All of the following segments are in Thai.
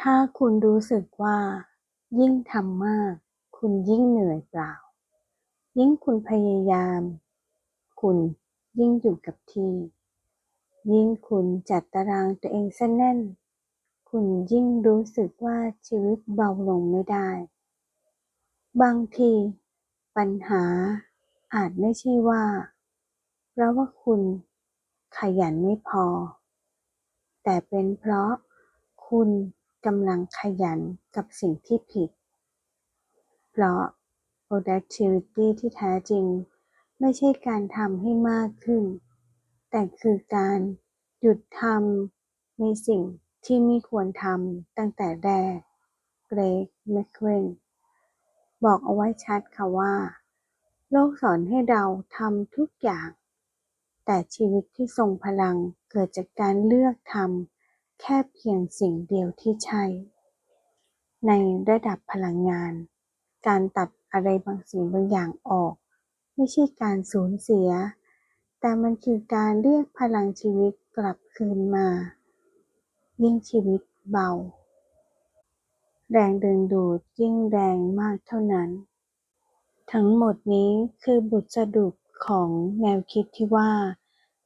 ถ้าคุณรู้สึกว่า ยิ่งทำมาก คุณยิ่งเหนื่อยเปล่า ยิ่งคุณพยายาม คุณยิ่งอยู่กับที่ ยิ่งคุณจัดตารางตัวเองแน่นแน่น คุณยิ่งรู้สึกว่าชีวิตเบาลงไม่ได้ บางที ปัญหาอาจไม่ใช่ว่า เพราะว่าคุณขยันไม่พอ แต่เป็นเพราะคุณ กำลังขยันกับสิ่งที่ผิด เพราะ productivity ที่แท้จริง ไม่ใช่การทำให้มากขึ้น แต่คือการหยุดทำในสิ่งที่ไม่ควรทำตั้งแต่แรก เกรกแมคเควนบอกเอาไว้ชัดค่ะว่า โลกสอนให้เราทำทุกอย่าง แต่ชีวิตที่ทรงพลังเกิดจากการเลือกทำ แค่เพียงสิ่งเดียวที่ใช่ ในระดับพลังงาน การตัดอะไรบางสิ่งบางอย่างออก ไม่ใช่การสูญเสีย แต่มันคือการเรียกพลังชีวิตกลับคืนมา ยิ่งชีวิตเบา แรงดึงดูดยิ่งแรงมากเท่านั้น ทั้งหมดนี้คือบทสรุปของแนวคิดที่ว่า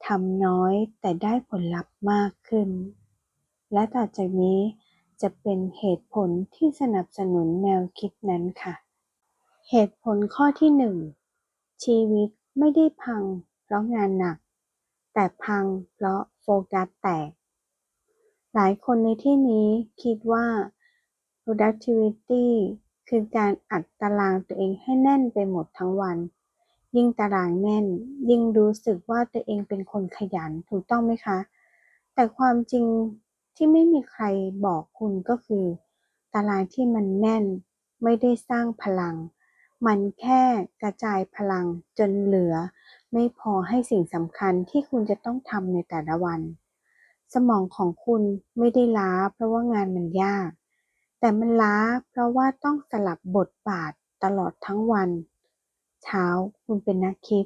ทำน้อยแต่ได้ผลลัพธ์มากขึ้น และต่อจากนี้จะเป็นเหตุผลที่สนับสนุนแนวคิดนั้นค่ะ เหตุผลข้อที่หนึ่งชีวิตไม่ได้พังเพราะงานหนัก แต่พังเพราะโฟกัสแตก หลายคนในที่นี้คิดว่า productivity คือการอัดตารางตัวเองให้แน่นไปหมดทั้งวัน ยิ่งตารางแน่น ยิ่งรู้สึกว่าตัวเองเป็นคนขยันถูกต้องไหมคะ แต่ความจริง ที่ไม่มีใครบอกคุณก็คือ ตารางที่มันแน่นไม่ได้สร้างพลัง มันแค่กระจายพลังจนเหลือ ไม่พอให้สิ่งสำคัญที่คุณจะต้องทำในแต่ละวัน สมองของคุณไม่ได้ล้าเพราะว่างานมันยาก แต่มันล้าเพราะว่าต้องสลับบทบาทตลอดทั้งวัน เช้าคุณเป็นนักคิด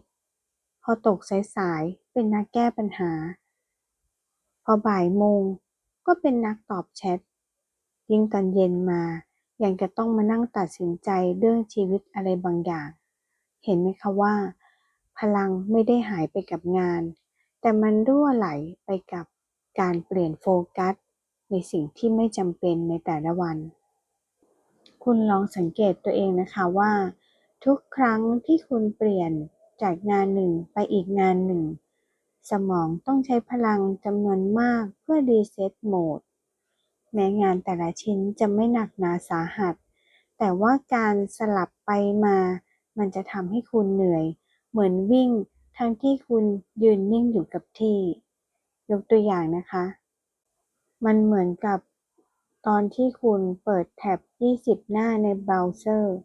พอตกสายๆเป็นนักแก้ปัญหา พอบ่ายโมง ก็เป็นนักตอบแชท ยิ่งตอนเย็นมา ยังจะต้องมานั่งตัดสินใจเรื่องชีวิตอะไรบางอย่าง เห็นไหมคะว่า พลังไม่ได้หายไปกับงาน แต่มันรั่วไหลไปกับการเปลี่ยนโฟกัส ในสิ่งที่ไม่จำเป็นในแต่ละวัน คุณลองสังเกตตัวเองนะคะว่า ทุกครั้งที่คุณเปลี่ยนจากงานหนึ่งไปอีกงานหนึ่ง สมองต้องใช้พลังจำนวนมากเพื่อรีเซ็ตโหมด แม้งานแต่ละชิ้นจะไม่หนักหนาสาหัส แต่ว่าการสลับไปมา มันจะทำให้คุณเหนื่อย เหมือนวิ่ง ทั้งที่คุณยืนนิ่งอยู่กับที่ ยกตัวอย่างนะคะ มันเหมือนกับตอนที่คุณเปิดแท็บ 20 หน้าในเบราว์เซอร์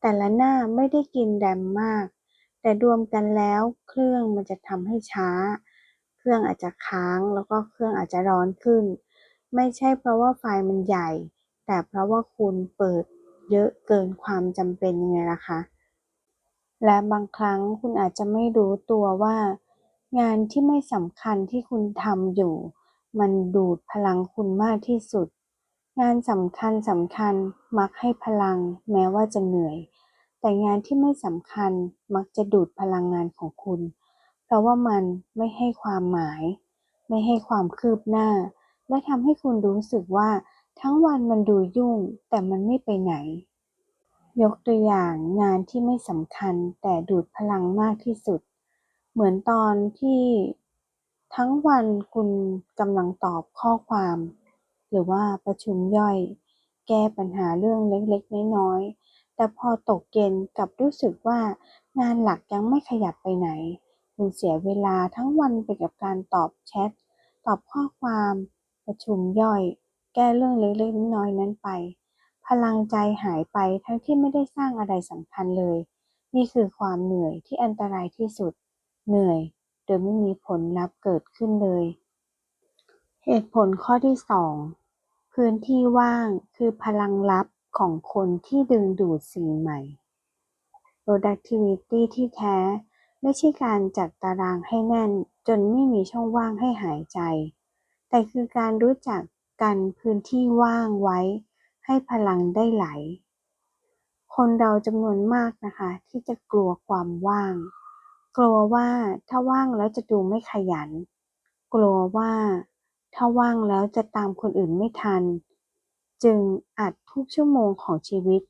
แต่ละหน้าไม่ได้กินแรมมาก แต่รวมกันแล้วเครื่องมันจะทำให้ช้า เครื่องอาจจะค้างแล้วก็เครื่องอาจจะร้อนขึ้น ไม่ใช่เพราะว่าไฟล์มันใหญ่ แต่เพราะว่าคุณเปิดเยอะเกินความจำเป็นยังไงล่ะคะ และบางครั้งคุณอาจจะไม่รู้ตัวว่า งานที่ไม่สำคัญที่คุณทำอยู่ มันดูดพลังคุณมากที่สุด งานสำคัญสำคัญมักให้พลังแม้ว่าจะเหนื่อย แต่งานที่ไม่สำคัญมักจะดูดพลังงานของคุณ เพราะว่ามันไม่ให้ความหมาย ไม่ให้ความคืบหน้า และทำให้คุณรู้สึกว่าทั้งวันมันดูยุ่ง แต่มันไม่ไปไหน ยกตัวอย่างงานที่ไม่สำคัญแต่ดูดพลังมากที่สุด เหมือนตอนที่ทั้งวันคุณกำลังตอบข้อความ หรือว่าประชุมย่อย แก้ปัญหาเรื่องเล็กๆน้อยๆ แต่พอตกเย็นกลับรู้สึกว่างานหลักยังไม่ขยับไปไหนคุณเสียเวลาทั้งวันไปกับการตอบแชท ตอบข้อความ ประชุมย่อย แก้เรื่องเล็กๆน้อยๆนั้นไป พลังใจหายไปทั้งที่ไม่ได้สร้างอะไรสำคัญเลย นี่คือความเหนื่อยที่อันตรายที่สุด เหนื่อยโดยไม่มีผลลัพธ์เกิดขึ้นเลย เหตุผลข้อที่สองพื้นที่ว่างคือพลังลับ ของคนที่ดึงดูดสิ่งใหม่ productivity ที่แท้ ไม่ใช่การจัดตารางให้แน่นจนไม่มีช่องว่างให้หายใจ แต่คือการรู้จักกันพื้นที่ว่างไว้ ให้พลังได้ไหล คนเราจำนวนมากนะคะ ที่จะกลัวความว่าง กลัวว่าถ้าว่างแล้วจะดูไม่ขยัน กลัวว่าถ้าว่างแล้วจะตามคนอื่นไม่ทัน จึงอัดทุกชั่วโมงของชีวิต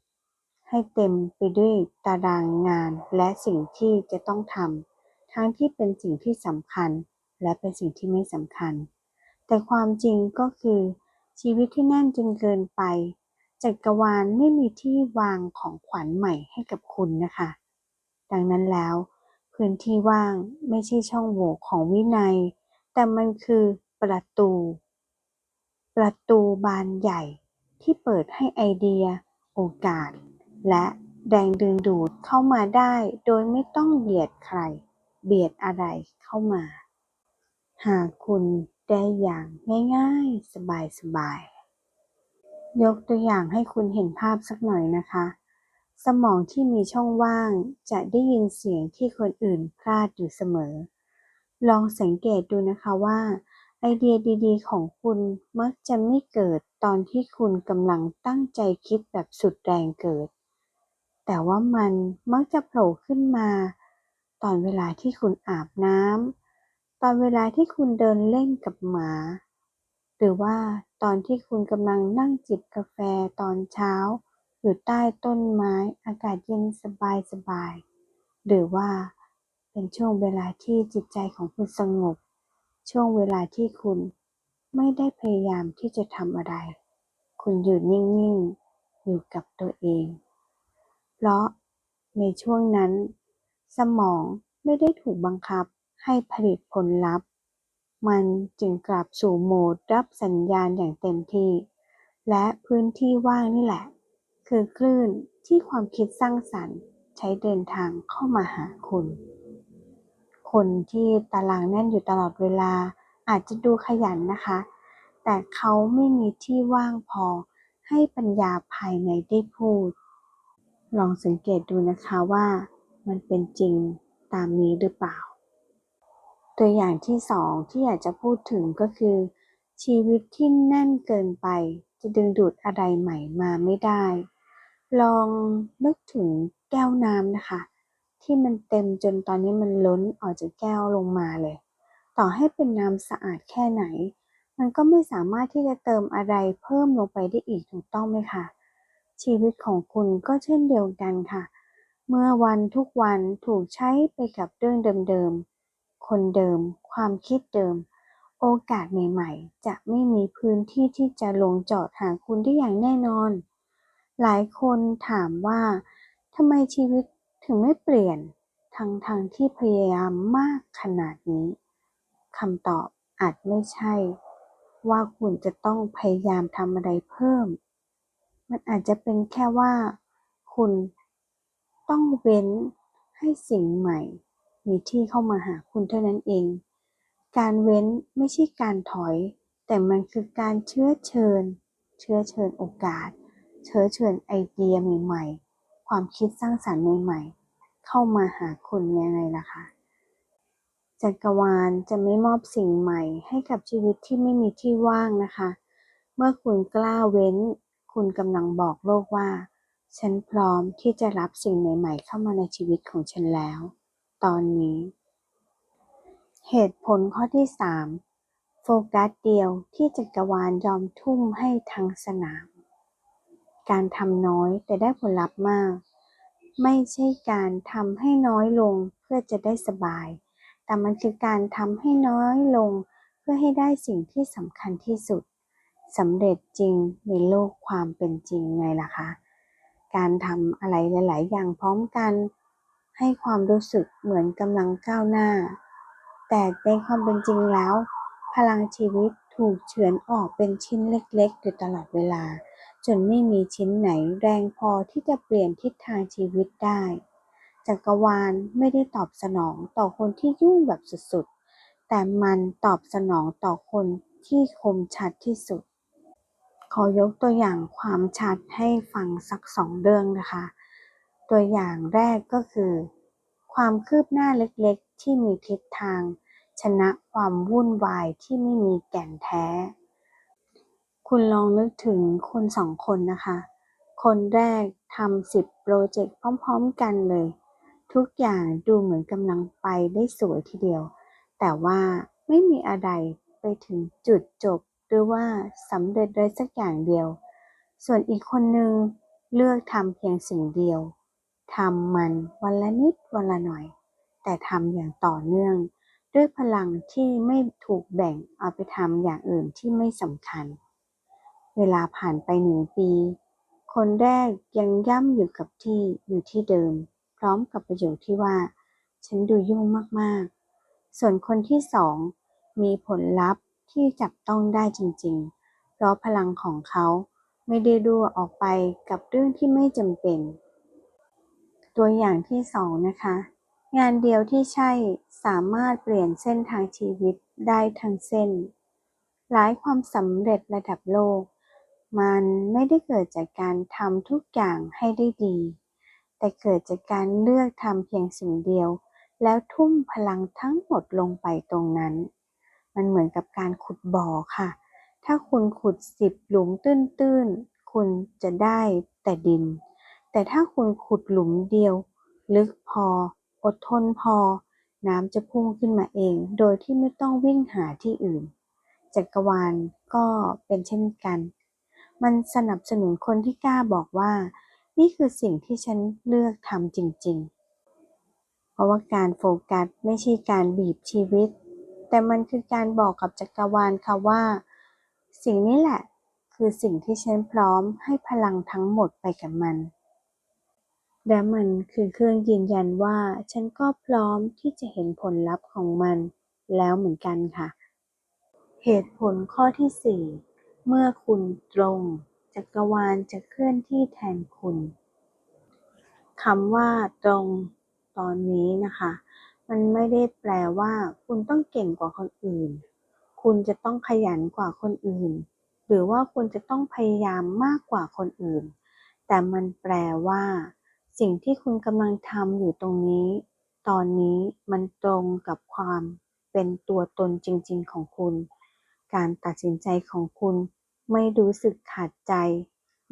ให้เต็มไปด้วยตารางงานและสิ่งที่จะต้องทำทั้งที่เป็นสิ่งที่สำคัญ และเป็นสิ่งที่ไม่สำคัญ แต่ความจริงก็คือ ชีวิตที่แน่นจนเกินไปจักรวาลไม่มีที่วางของขวัญใหม่ให้กับคุณนะคะ ดังนั้นแล้ว พื้นที่ว่างไม่ใช่ช่องโหว่ของวินัย แต่มันคือประตู ประตูบานใหญ่ ที่เปิดให้ไอเดีย โอกาส และแรงดึงดูดเข้ามาได้โดยไม่ต้องเบียดใคร เบียดอะไรเข้ามา หากคุณได้อย่างง่ายๆ สบายๆ ยกตัวอย่างให้คุณเห็นภาพสักหน่อยนะคะ สมองที่มีช่องว่างจะได้ยินเสียงที่คนอื่นพลาดอยู่เสมอ ลองสังเกตดูนะคะว่า ไอเดียดีๆ ของคุณมักจะไม่เกิดตอนที่คุณกำลังตั้งใจคิดแบบสุดแรงเกิด แต่ว่ามันมักจะโผล่ขึ้นมา ตอนเวลาที่คุณอาบน้ำ ตอนเวลาที่คุณเดินเล่นกับหมา หรือว่าตอนที่คุณกำลังนั่งจิบกาแฟตอนเช้า อยู่ใต้ต้นไม้อากาศเย็นสบายๆหรือว่าเป็นช่วงเวลาที่จิตใจของคุณสงบ ช่วงเวลาที่คุณไม่ได้พยายามที่จะทำอะไร คุณอยู่นิ่ง ๆ อยู่กับตัวเอง เพราะในช่วงนั้น สมองไม่ได้ถูกบังคับให้ผลิตผลลัพธ์ มันจึงกลับสู่โหมดรับสัญญาณอย่างเต็มที่ และพื้นที่ว่างนี่แหละ คือคลื่นที่ความคิดสร้างสรรค์ ใช้เดินทางเข้ามาหาคุณ คนที่ตารางแน่นอยู่ตลอดเวลา อาจจะดูขยันนะคะ แต่เขาไม่มีที่ว่างพอให้ปัญญาภายในได้พูด ลองสังเกตดูนะคะว่ามันเป็นจริงตามนี้หรือเปล่า ตัวอย่างที่สองที่อยากจะพูดถึงก็คือ ชีวิตที่แน่นเกินไป จะดึงดูดอะไรใหม่มาไม่ได้ ลองนึกถึงแก้วน้ำนะคะ ที่มันเต็มจนตอนนี้มันล้นออกจากแก้วลงมาเลย ต่อให้เป็นน้ำสะอาดแค่ไหน มันก็ไม่สามารถที่จะเติมอะไรเพิ่มลงไปได้อีกถูกต้องไหมคะชีวิตของคุณก็เช่นเดียวกันค่ะ เมื่อวันทุกวันถูกใช้ไปกับเรื่องเดิมๆ คนเดิม ความคิดเดิม โอกาสใหม่ๆ จะไม่มีพื้นที่ที่จะลงจอดหาคุณได้อย่างแน่นอน หลายคนถามว่าทำไมชีวิต ถึงไม่เปลี่ยนทั้งทางที่พยายามมากขนาดนี้คำตอบอาจไม่ใช่ ว่าคุณจะต้องพยายามทำอะไรเพิ่ม มันอาจจะเป็นแค่ว่า คุณต้องเว้นให้สิ่งใหม่ มีที่เข้ามาหาคุณเท่านั้นเอง การเว้นไม่ใช่การถอย แต่มันคือการเชื้อเชิญ เชื้อเชิญโอกาส เชื้อเชิญไอเดียใหม่ๆ ความคิดสร้างสรรค์ใหม่ๆ เข้ามาหาคุณยังไงล่ะคะจักรวาลจะไม่มอบสิ่งใหม่ให้กับชีวิตที่ไม่มีที่ว่างนะคะ เมื่อคุณกล้าเว้น คุณกำลังบอกโลกว่า ฉันพร้อมที่จะรับสิ่งใหม่ ๆ เข้ามาในชีวิตของฉันแล้ว ตอนนี้ เหตุผลข้อที่ 3 โฟกัสเดียวที่จักรวาลยอมทุ่มให้ทั้งสนาม การทำน้อยแต่ได้ผลลัพธ์มาก ไม่ใช่การทำให้น้อยลงเพื่อจะได้สบาย แต่มันคือการทำให้น้อยลงเพื่อให้ได้สิ่งที่สำคัญที่สุดสำเร็จจริงในโลกความเป็นจริงไงล่ะคะ การทำอะไรหลาย ๆ อย่างพร้อมกัน ให้ความรู้สึกเหมือนกำลังก้าวหน้า แต่ในความเป็นจริงแล้ว พลังชีวิตถูกเฉือนออกเป็นชิ้นเล็ก ๆ อยู่ตลอดเวลา จนไม่มีชิ้นไหนแรงพอที่จะเปลี่ยนทิศทางชีวิตได้ จักรวาลไม่ได้ตอบสนองต่อคนที่ยุ่งแบบสุดๆ แต่มันตอบสนองต่อคนที่คมชัดที่สุด ขอยกตัวอย่างความชัดให้ฟังสักสองเรื่องนะคะ ตัวอย่างแรกก็คือ ความคืบหน้าเล็กๆ ที่มีทิศทาง ชนะความวุ่นวายที่ไม่มีแก่นแท้ คุณลองนึกถึงคนสองคนนะคะ คนแรกทำสิบโปรเจกต์พร้อมๆกันเลย ทุกอย่างดูเหมือนกำลังไปได้สวยทีเดียว แต่ว่าไม่มีอะไรไปถึงจุดจบ หรือว่าสำเร็จเลยสักอย่างเดียว ส่วนอีกคนนึงเลือกทำเพียงสิ่งเดียวทำมันวันละนิดวันละหน่อย แต่ทำอย่างต่อเนื่อง ด้วยพลังที่ไม่ถูกแบ่งเอาไปทำอย่างอื่นที่ไม่สำคัญ เวลาผ่านไปหนึ่งปี คนแรกยังย่ำอยู่กับที่อยู่ที่เดิม พร้อมกับประโยคที่ว่า ฉันดูยุ่งมากๆ ส่วนคนที่สองมีผลลัพธ์ที่จับต้องได้จริงๆ เพราะพลังของเขาไม่ได้รั่วออกไปกับเรื่องที่ไม่จำเป็น ตัวอย่างที่สองนะคะ งานเดียวที่ใช่สามารถเปลี่ยนเส้นทางชีวิตได้ทั้งเส้น หลายความสำเร็จระดับโลก มันไม่ได้เกิดจากการทำทุกอย่างให้ได้ดี แต่เกิดจากการเลือกทำเพียงสิ่งเดียว แล้วทุ่มพลังทั้งหมดลงไปตรงนั้น มันเหมือนกับการขุดบ่อค่ะ ถ้าคุณขุดสิบหลุมตื้นๆ คุณจะได้แต่ดิน แต่ถ้าคุณขุดหลุมเดียว ลึกพอ อดทนพอ น้ำจะพุ่งขึ้นมาเอง โดยที่ไม่ต้องวิ่งหาที่อื่น จักรวาลก็เป็นเช่นกัน มันสนับสนุนคนที่กล้าบอกว่า นี่คือสิ่งที่ฉันเลือกทำจริง ๆ เพราะว่าการโฟกัสไม่ใช่การบีบชีวิต แต่มันคือการบอกกับจักรวาลค่ะว่า สิ่งนี้แหละคือสิ่งที่ฉันพร้อมให้พลังทั้งหมดไปกับมัน และมันคือเครื่องยืนยันว่าฉันก็พร้อมที่จะเห็นผลลัพธ์ของมันแล้วเหมือนกันค่ะ เหตุผลข้อที่สี่ เมื่อคุณตรง จักรวาลจะเคลื่อนที่แทนคุณคำว่าตรงตอนนี้นะคะ มันไม่ได้แปลว่า คุณต้องเก่งกว่าคนอื่น คุณจะต้องขยันกว่าคนอื่น หรือว่าคุณจะต้องพยายามมากกว่าคนอื่น แต่มันแปลว่า สิ่งที่คุณกำลังทำอยู่ตรงนี้ ตอนนี้มันตรงกับความเป็นตัวตนจริง ๆ ของคุณ การตัดสินใจของคุณไม่รู้สึกขาดใจ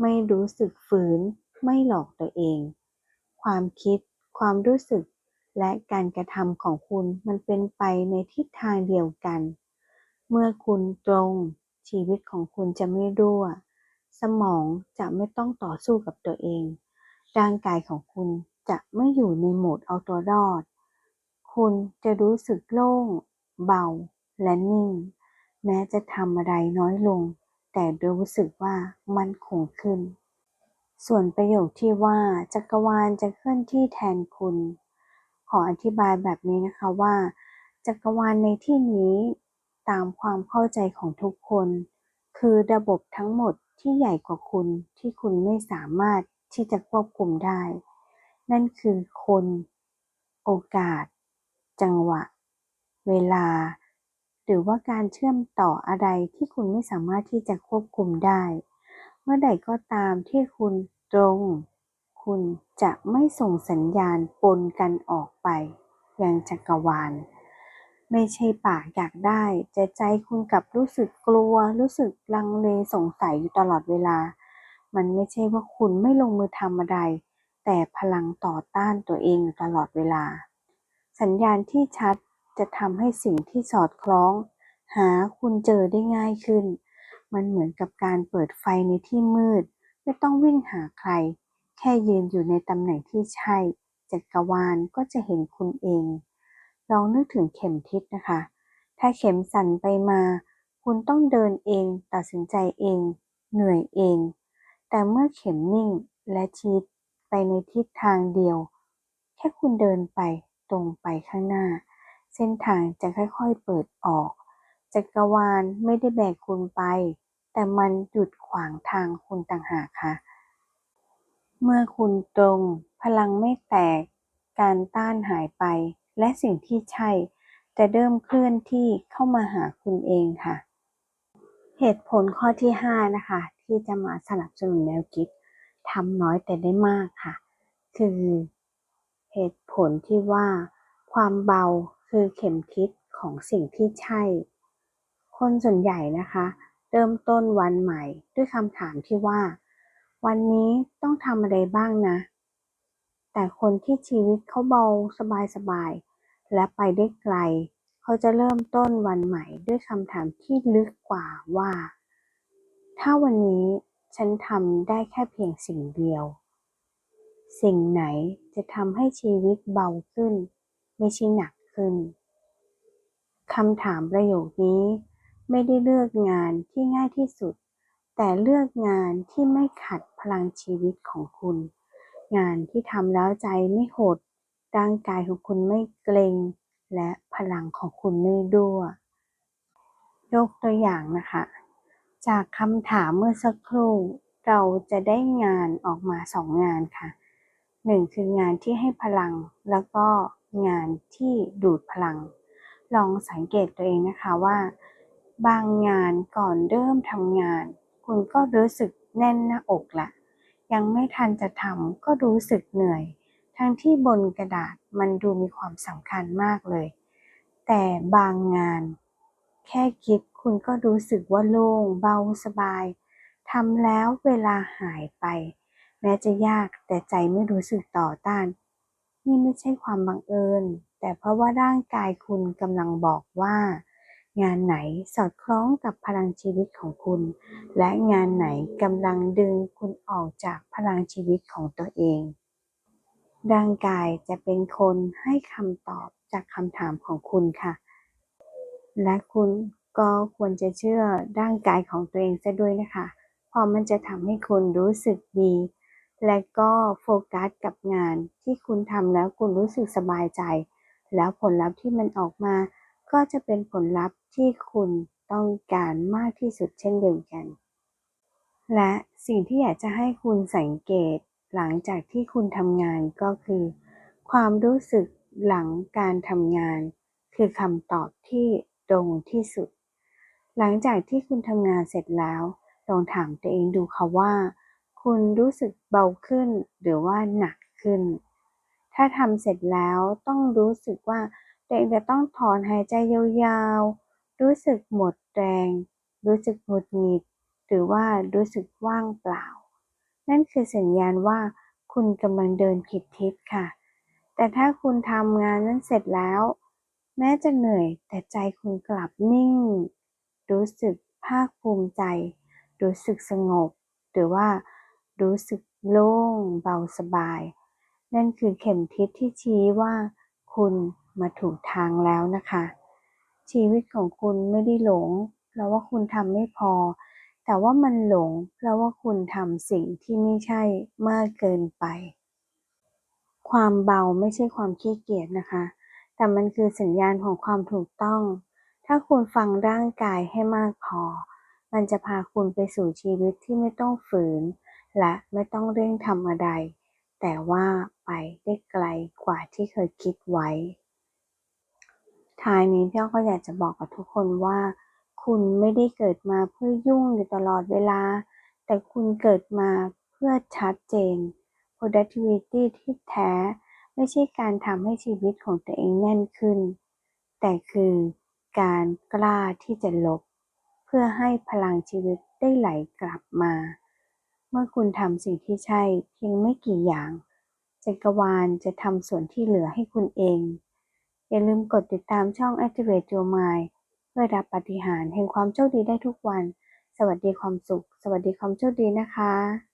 ไม่รู้สึกฝืน ไม่หลอกตัวเอง ความคิด ความรู้สึก และการกระทำของคุณมันเป็นไปในทิศทางเดียวกัน เมื่อคุณตรง ชีวิตของคุณจะไม่รั่ว สมองจะไม่ต้องต่อสู้กับตัวเอง ร่างกายของคุณจะไม่อยู่ในโหมดเอาตัวรอด คุณจะรู้สึกโล่ง เบา และนิ่ง แม้จะทำอะไรน้อยลง แต่รู้สึกว่ามันคงขึ้น ส่วนประโยคที่ว่าจักรวาลจะเคลื่อนที่แทนคุณ ขออธิบายแบบนี้นะคะว่า จักรวาลในที่นี้ตามความเข้าใจของทุกคน คือระบบทั้งหมดที่ใหญ่กว่าคุณที่คุณไม่สามารถที่จะควบคุมได้ นั่นคือคน โอกาส จังหวะ เวลา รือว่าการเชื่อมต่ออะไรที่คุณไม่สามารถที่จะควบคุมได้ เมื่อใดก็ตามที่คุณตรง คุณจะไม่ส่งสัญญาณปนกันออกไป ยังจักรวาล ไม่ใช่ปากอยากได้แต่ใจคุณกับรู้สึกกลัว รู้สึกลังเลสงสัยอยู่ตลอดเวลา มันไม่ใช่ว่าคุณไม่ลงมือทำอะไร แต่พลังต่อต้านตัวเองอยู่ตลอดเวลา สัญญาณที่ชัด จะทำให้สิ่งที่สอดคล้อง หาคุณเจอได้ง่ายขึ้น มันเหมือนกับการเปิดไฟในที่มืด ไม่ต้องวิ่งหาใคร แค่ยืนอยู่ในตำแหน่งที่ใช่จักรวาลก็จะเห็นคุณเอง ลองนึกถึงเข็มทิศนะคะ ถ้าเข็มสั่นไปมา คุณต้องเดินเอง ตัดสินใจเอง เหนื่อยเอง แต่เมื่อเข็มนิ่งและชี้ไปในทิศทางเดียว แค่คุณเดินไปตรงไปข้างหน้า เส้นทางจะค่อยๆเปิดออก จักรวาลไม่ได้แบกคุณไป แต่มันหยุดขวางทางคุณต่างหากค่ะ เมื่อคุณตรง พลังไม่แตก การต้านหายไป และสิ่งที่ใช่ จะเริ่มเคลื่อนที่เข้ามาหาคุณเองค่ะ เหตุผลข้อที่ 5 นะคะ ที่จะมาสนับสนุนแนวคิดทำน้อยแต่ได้มากค่ะ คือเหตุผลที่ว่าความเบา คือเข็มทิศของสิ่งที่ใช่ คนส่วนใหญ่นะคะ เริ่มต้นวันใหม่ด้วยคำถามที่ว่า วันนี้ต้องทำอะไรบ้างนะ แต่คนที่ชีวิตเขาเบาสบายๆ และไปได้ไกล เขาจะเริ่มต้นวันใหม่ด้วยคำถามที่ลึกกว่าว่า ถ้าวันนี้ฉันทำได้แค่เพียงสิ่งเดียว สิ่งไหนจะทำให้ชีวิตเบาขึ้น ไม่ใช่หนัก ขึ้นคำถามประโยคนี้ไม่ได้เลือกงานที่ง่ายที่สุด แต่เลือกงานที่ไม่ขัดพลังชีวิตของคุณ งานที่ทำแล้วใจไม่หด ร่างกายของคุณไม่เกร็ง และพลังของคุณไม่รั่วยกตัวอย่างนะคะ จากคำถามเมื่อสักครู่เราจะได้งานออกมาสองงานค่ะหนึ่งคืองานที่ให้พลังแล้วก็ งานที่ดูดพลัง ลองสังเกตตัวเองนะคะว่า บางงานก่อนเริ่มทำงาน คุณก็รู้สึกแน่นหน้าอกละยังไม่ทันจะทำก็รู้สึกเหนื่อย ทั้งที่บนกระดาษมันดูมีความสำคัญมากเลย แต่บางงาน แค่คิดคุณก็รู้สึกว่าโล่งเบาสบายทำแล้วเวลาหายไป แม้จะยากแต่ใจไม่รู้สึกต่อต้าน นี่ไม่ใช่ความบังเอิญ แต่เพราะว่าร่างกายคุณกำลังบอกว่า งานไหนสอดคล้องกับพลังชีวิตของคุณ และงานไหนกำลังดึงคุณออกจากพลังชีวิตของตัวเอง ร่างกายจะเป็นคนให้คำตอบจากคำถามของคุณค่ะ และคุณก็ควรจะเชื่อร่างกายของตัวเองซะด้วยนะคะ เพราะมันจะทำให้คุณรู้สึกดี และก็โฟกัสกับงานที่คุณทำแล้วคุณรู้สึกสบายใจ แล้วผลลัพธ์ที่มันออกมา ก็จะเป็นผลลัพธ์ที่คุณต้องการมากที่สุดเช่นเดียวกัน และสิ่งที่อยากจะให้คุณสังเกตหลังจากที่คุณทำงานก็คือ ความรู้สึกหลังการทำงาน คือคำตอบที่ตรงที่สุด หลังจากที่คุณทำงานเสร็จแล้ว ลองถามตัวเองดูค่ะว่า คุณรู้สึกเบาขึ้นหรือว่าหนักขึ้น ถ้าทำเสร็จแล้วต้องรู้สึกว่าตัวเองจะต้องถอนหายใจยาวๆ รู้สึกหมดแรง รู้สึกหงุดหงิด หรือว่ารู้สึกว่างเปล่า นั่นคือสัญญาณว่าคุณกำลังเดินผิดทิศค่ะ แต่ถ้าคุณทำงานนั้นเสร็จแล้ว แม้จะเหนื่อยแต่ใจคุณกลับนิ่ง รู้สึกภาคภูมิใจ รู้สึกสงบ หรือว่า รู้สึกโล่งเบาสบาย นั่นคือเข็มทิศที่ชี้ว่าคุณมาถูกทางแล้วนะคะ ชีวิตของคุณไม่ได้หลง เพราะว่าคุณทำไม่พอ แต่ว่ามันหลง เพราะว่าคุณทำสิ่งที่ไม่ใช่มากเกินไป ความเบาไม่ใช่ความขี้เกียจนะคะ แต่มันคือสัญญาณของความถูกต้อง ถ้าคุณฟังร่างกายให้มากพอ มันจะพาคุณไปสู่ชีวิตที่ไม่ต้องฝืน และไม่ต้องเร่งทำอะไร แต่ว่าไปได้ไกลกว่าที่เคยคิดไว้ ท้ายนี้พี่อ้อก็อยากจะบอกกับทุกคนว่า คุณไม่ได้เกิดมาเพื่อยุ่งอยู่ตลอดเวลา แต่คุณเกิดมาเพื่อชัดเจน productivity ที่แท้ ไม่ใช่การทำให้ชีวิตของตัวเองแน่นขึ้น แต่คือการกล้าที่จะลบ เพื่อให้พลังชีวิตได้ไหลกลับมา เมื่อคุณทำสิ่งที่ใช่เพียงไม่กี่อย่าง จักรวาลจะทำส่วนที่เหลือให้คุณเอง อย่าลืมกดติดตามช่อง Activate Your Mind เพื่อรับปฏิหารแห่งความโชคดีได้ทุกวัน สวัสดีความสุข สวัสดีความโชคดีนะคะ